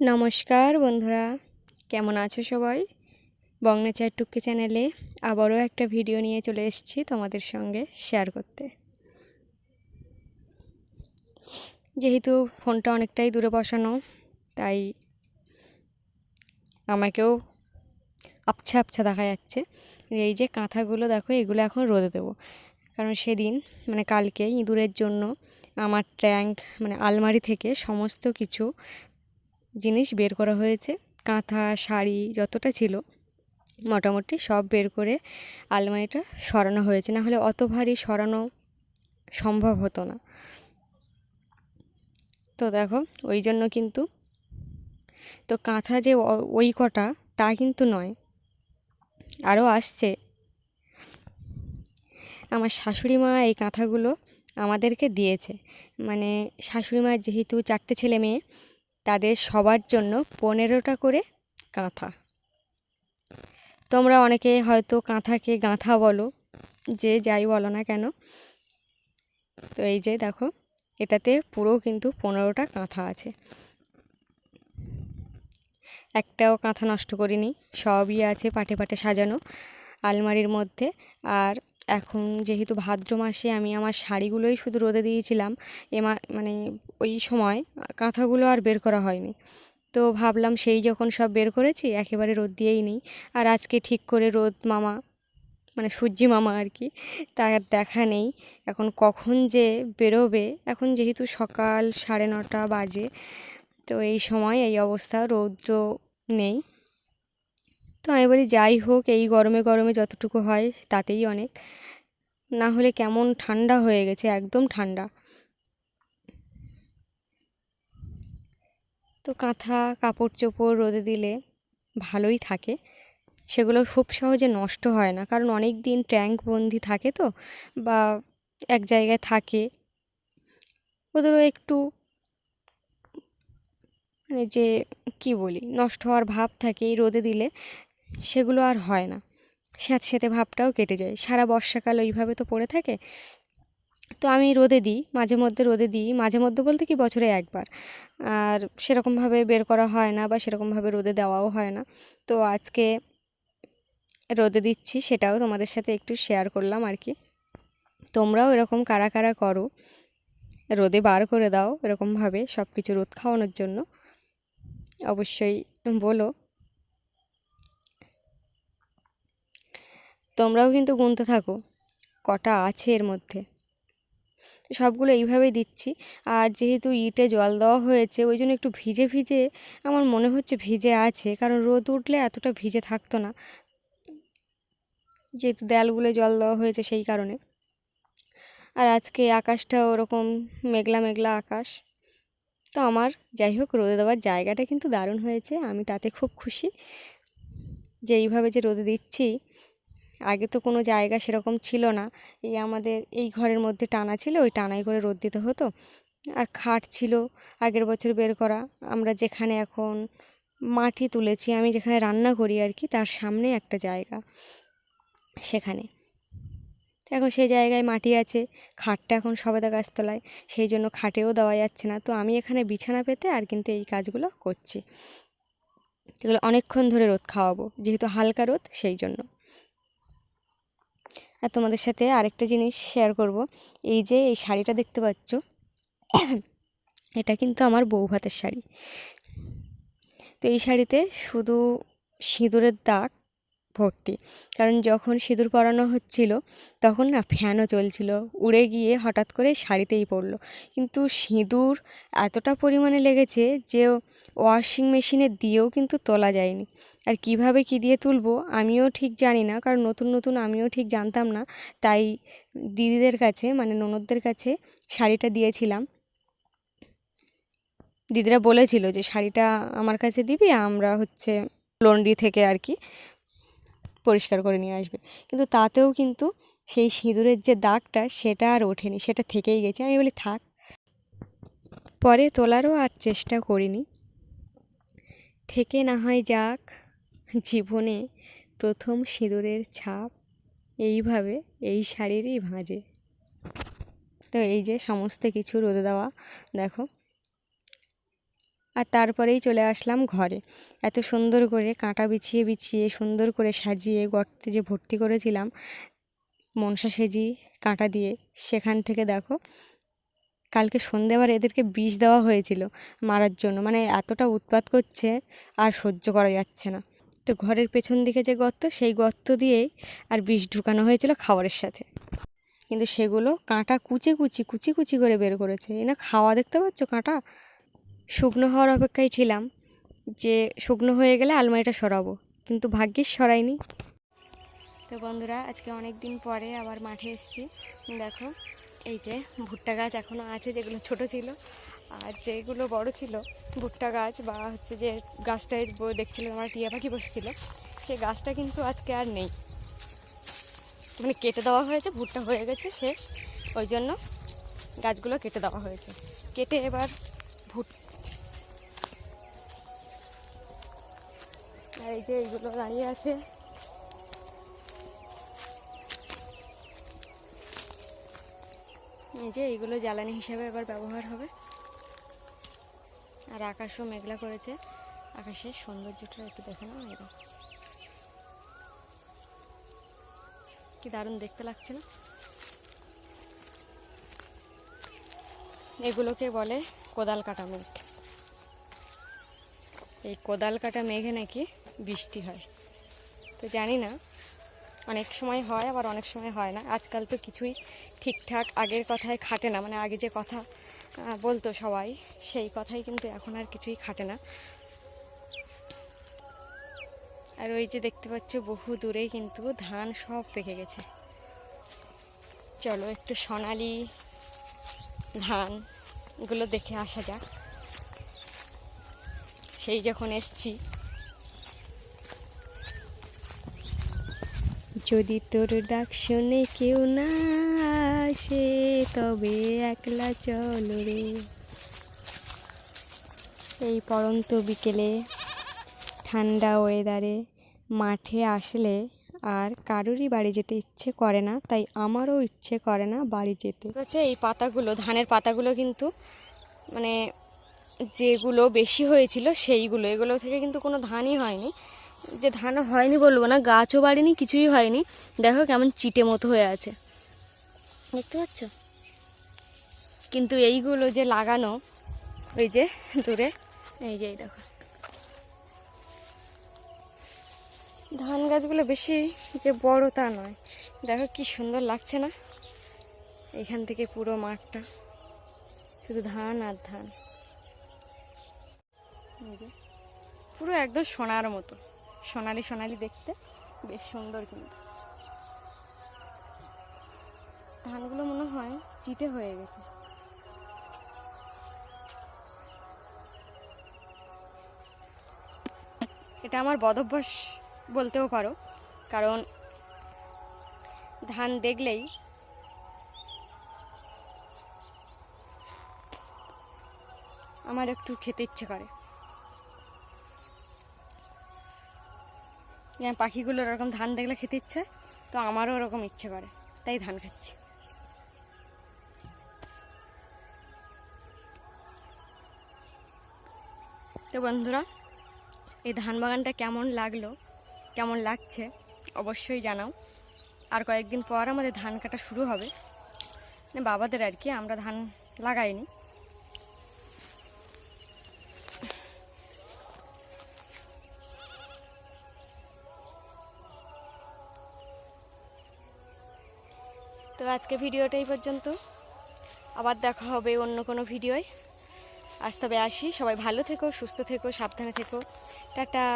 নমস্কার বন্ধুরা, কেমন আছো সবাই? বংনেচার টুকি চ্যানেলে আবারও একটা ভিডিও নিয়ে চলে এসেছি তোমাদের সঙ্গে শেয়ার করতে। যেহেতু ফোনটা অনেকটাই দূরে বসানো, তাই আমাকেও আবছা আবছা দেখা যাচ্ছে। এই যে কাঁথাগুলো দেখো, এগুলো এখন রোদে দেবো। কারণ সেদিন মানে কালকে ইঁদুরের জন্য আমার ট্যাঙ্ক মানে আলমারি থেকে সমস্ত কিছু জিনিস বের করা হয়েছে। কাঁথা, শাড়ি যতটা ছিল, মোটামুটি সব বের করে আলমারিটা সরানো হয়েছে। না হলে অত ভারী সরানো সম্ভব হতো না। তো দেখো, ওই জন্য কিন্তু তো কাঁথা যে ওই কটা তা কিন্তু নয়। আরও আসছে। আমার শাশুড়ি মা এই কাঁথাগুলো আমাদেরকে দিয়েছে। মানে শাশুড়ি মার যেহেতু চারটে ছেলে মেয়ে তাদের সবার জন্য পনেরোটা করে কাঁথা। তোমরা অনেকে হয়তো কাঁথাকে গাঁথা বলো, যে যাই বলো না কেন। তো এই যে দেখো, এটাতে পুরো কিন্তু পনেরোটা কাঁথা আছে। একটাও কাঁথা নষ্ট করিনি, সবই আছে পাটে পাটে সাজানো আলমারির মধ্যে। আর এখন যেহেতু ভাদ্র মাসে আমি আমার শাড়িগুলোই শুধু রোদে দিয়েছিলাম এমা মানে ওই সময় কাঁথাগুলো আর বের করা হয়নি। তো ভাবলাম সেই যখন সব বের করেছি, একেবারে রোদ দিয়েই নেই। আর আজকে ঠিক করে রোদ মামা মানে সূর্যি মামা আর কি, তার দেখা নেই। এখন কখন যে বেরোবে, এখন যেহেতু সকাল সাড়ে নটা বাজে, তো এই সময় এই অবস্থা রৌদ্র নেই। তো আমি বলি যাই হোক, এই গরমে গরমে যতটুকু হয় তাতেই অনেক। না হলে কেমন ঠান্ডা হয়ে গেছে, একদম ঠান্ডা। তো কাঁথা কাপড় চোপড় রোদে দিলে ভালোই থাকে। সেগুলো খুব সহজে নষ্ট হয় না, কারণ অনেক দিন ট্যাঙ্ক বন্দি থাকে তো, বা এক জায়গায় থাকে। ওদেরও একটু মানে যে কি বলি, নষ্ট হওয়ার ভাব থাকে এই রোদে দিলে। সেগুলো আর হয় না। স্যাঁত স্যাঁতে ভাবটাও কেটে যায়। সারা বর্ষাকাল ওইভাবে তো পড়ে থাকে। তো আমি রোদে দিই, মাঝে মধ্যে রোদে দিই, মাঝে মধ্যে বলতে কি বছরে একবার। আর সেরকমভাবে বের করা হয় না বা সেরকমভাবে রোদে দেওয়াও হয় না। তো আজকে রোদে দিচ্ছি, সেটাও তোমাদের সাথে একটু শেয়ার করলাম আর কি। তোমরাও এরকম কারা কারা করো, রোদে বার করে দাও এরকমভাবে সব কিছু রোদ খাওয়ানোর জন্য। অবশ্যই বলো। তোমরাও কিন্তু গুনতে থাকো। কটা আছে এর মধ্যে? সবগুলো এইভাবেই দিচ্ছি। আর যেহেতু ইটে জল দেওয়া হয়েছে, ওই জন্য একটু ভিজে ভিজে আমার মনে হচ্ছে ভিজে আছে, কারণ রোদ উঠলে এতটা ভিজে থাকতো না। যেহেতু দেয়ালগুলো জল দেওয়া হয়েছে সেই কারণে। আর আজকে আকাশটা ওরকম মেঘলা মেঘলা আকাশ। তো আমার, যাই হোক, রোদে দেওয়ার জায়গাটা কিন্তু দারুণ হয়েছে। আমি তাতে খুব খুশি যে এইভাবে যে রোদে দিচ্ছি আগে তো কোনো জায়গা সেরকম ছিল না। এই আমাদের এই ঘরের মধ্যে টানা ছিল, ওই টানাই করে রোদ দিতে হতো। আর খাট ছিল আগের বছর বের করা। আমরা যেখানে এখন মাটি তুলেছি, আমি যেখানে রান্না করি আর কি, তার সামনে একটা জায়গা সেখানে। এখন সেই জায়গায় মাটি আছে, খাটটা এখন সবেদা গাছতলায়, সেই জন্য খাটেও দেওয়া যাচ্ছে না। তো আমি এখানে বিছানা পেতে আর কিন্তু এই কাজগুলো করছি। এগুলো অনেকক্ষণ ধরে রোদ খাওয়াবো, যেহেতু হালকা রোদ, সেই জন্য। আর তোমাদের সাথে আরেকটা জিনিস শেয়ার করব। এই যে এই শাড়িটা দেখতে পাচ্ছ, এটা কিন্তু আমার বউ ভাতের শাড়ি। তো এই শাড়িতে শুধু সিঁদুরের দাগ ভর্তি। কারণ যখন সিঁদুর পরানো হচ্ছিল, তখন না ফ্যানও চলছিল। উড়ে গিয়ে হঠাৎ করে শাড়িতেই পড়ল। কিন্তু সিঁদুর এতটা পরিমাণে লেগেছে যে ওয়াশিং মেশিনে দিয়েও কিন্তু তোলা যায়নি। আর কীভাবে কি দিয়ে তুলবো আমিও ঠিক জানি না, কারণ নতুন নতুন আমিও ঠিক জানতাম না। তাই দিদিদের কাছে মানে ননদদের কাছে শাড়িটা দিয়েছিলাম। দিদিরা বলেছিল যে, শাড়িটা আমার কাছে দিবি, আমরা হচ্ছে লন্ড্রি থেকে আর কি পরিষ্কার করে নিয়ে আসবে। কিন্তু তাতেও কিন্তু সেই সিঁদুরের যে দাগটা সেটা আর ওঠেনি, সেটা থেকেই গেছে। আমি বলি, থাক। পরে তোলারও আর চেষ্টা করিনি। থেকে না হয় যাক জীবনে প্রথম সিঁদুরের ছাপ এইভাবে এই শাড়িরই ভাঁজে। তো এই যে সমস্ত কিছু রোদে দেওয়া, দেখো। আর তারপরেই চলে আসলাম ঘরে। এত সুন্দর করে কাঁটা বিছিয়ে বিছিয়ে, সুন্দর করে সাজিয়ে, গর্তে যে ভর্তি করেছিলাম মনসা সেজি কাঁটা দিয়ে, সেখান থেকে দেখো কালকে সন্ধেবার এদেরকে বিষ দেওয়া হয়েছিল মারার জন্য। মানে এতটা উৎপাত করছে আর সহ্য করা যাচ্ছে না। তো ঘরের পেছন দিকে যে গর্ত, সেই গর্ত দিয়েই আর বিষ ঢুকানো হয়েছিল খাবারের সাথে। কিন্তু সেগুলো কাঁটা কুচি কুচি কুচি কুচি করে বের করেছে। এই না খাওয়া দেখতে পাচ্ছ কাঁটা? শুকনো হওয়ার অপেক্ষায় ছিলাম যে শুকনো হয়ে গেলে আলমারিটা সরাবো, কিন্তু ভাগ্যিস সরাইনি। তো বন্ধুরা, আজকে অনেক দিন পরে আবার মাঠে এসেছি। দেখো, এই যে ভুট্টা গাছ এখনও আছে, যেগুলো ছোট ছিল আর যেগুলো বড় ছিল, ভুট্টা গাছ বা হচ্ছে যে গাছটায় দেখছিলাম, আমার টিয়া পাখি বসেছিল, সে গাছটা কিন্তু আজকে আর নেই। মানে কেটে দেওয়া হয়েছে, ভুট্টা হয়ে গেছে শেষ। ওই জন্য গাছগুলো কেটে দেওয়া হয়েছে। কেটে এবার ভুট আর এই যে এইগুলো দাঁড়িয়ে আছে। এই যে এইগুলো জ্বালানি হিসাবে এবার ব্যবহার হবে। আর আকাশও মেঘলা করেছে। আকাশের সৌন্দর্যটা একটু দেখে না এই দেখো। কি দারুণ দেখতে লাগছে না? এগুলোকে বলে কোদাল কাটা মেঘ। এই কোদাল কাটা মেঘে নাকি বৃষ্টি হয়। তো জানি না, অনেক সময় হয়, আবার অনেক সময় হয় না। আজকাল তো কিছুই ঠিকঠাক আগের কথায় খাটে না। মানে আগে যে কথা বলতো সবাই, সেই কথাই কিন্তু এখন আর কিছুই খাটে না। আর ওই যে দেখতে পাচ্ছ, বহু দূরেই কিন্তু ধান সব পেকে গেছে। চলো একটু সোনালি ধান এগুলো দেখে আসা যাক। সেই যখন এসছি যদি তোর ডাক শুনে কেউ না আসে, তবে একলা চল রে। এই পরন্ত বিকেলে, ঠান্ডা ওয়েদারে মাঠে আসলে আর কারোরই বাড়ি যেতে ইচ্ছে করে না, তাই আমারও ইচ্ছে করে না বাড়ি যেতে। হচ্ছে এই পাতাগুলো, ধানের পাতাগুলো কিন্তু মানে যেগুলো বেশি হয়েছিল সেইগুলো, এগুলো থেকে কিন্তু কোনো ধানই হয়নি। যে ধান হয়নি বলব না, গাছও বাড়েনি, কিছুই হয়নি। দেখো কেমন চিটে মতো হয়ে আছে। দেখতে পাচ্ছ? কিন্তু এইগুলো যে লাগানো ওই যে দূরে এই যে দেখো। ধান গাছগুলো বেশি যে বড় তা নয়। দেখো কি সুন্দর লাগছে না? এখান থেকে পুরো মাঠটা। শুধু ধান আর ধান। পুরো একদম সোনার মতো। সোনালি সোনালি দেখতে। বেশ সুন্দর কিন্তু। ধানগুলো মনে হয় চিটে হয়ে গেছে। এটা আমার বদভ্যাস বলতেও পারো, কারণ ধান দেখলেই আমার একটু খেতে ইচ্ছে করে। পাখিগুলোর ওরকম ধান দেখলে খেতে ইচ্ছে, তো আমারও ওরকম ইচ্ছে করে, তাই ধান খাচ্ছি। তো বন্ধুরা, এই ধান বাগানটা কেমন লাগল, কেমন লাগছে, অবশ্যই জানাও। আর কয়েকদিন পর আমাদের ধান কাটা শুরু হবে। মানে বাবাদের আর কি, আমরা ধান লাগাইনি। তো আজকে ভিডিওটাই পর্যন্ত। আবার দেখা হবে অন্য কোনো ভিডিওয়। আজ তবে আসি। সবাই ভালো থেকো, সুস্থ থেকো, সাবধানে থেকো। টাটা।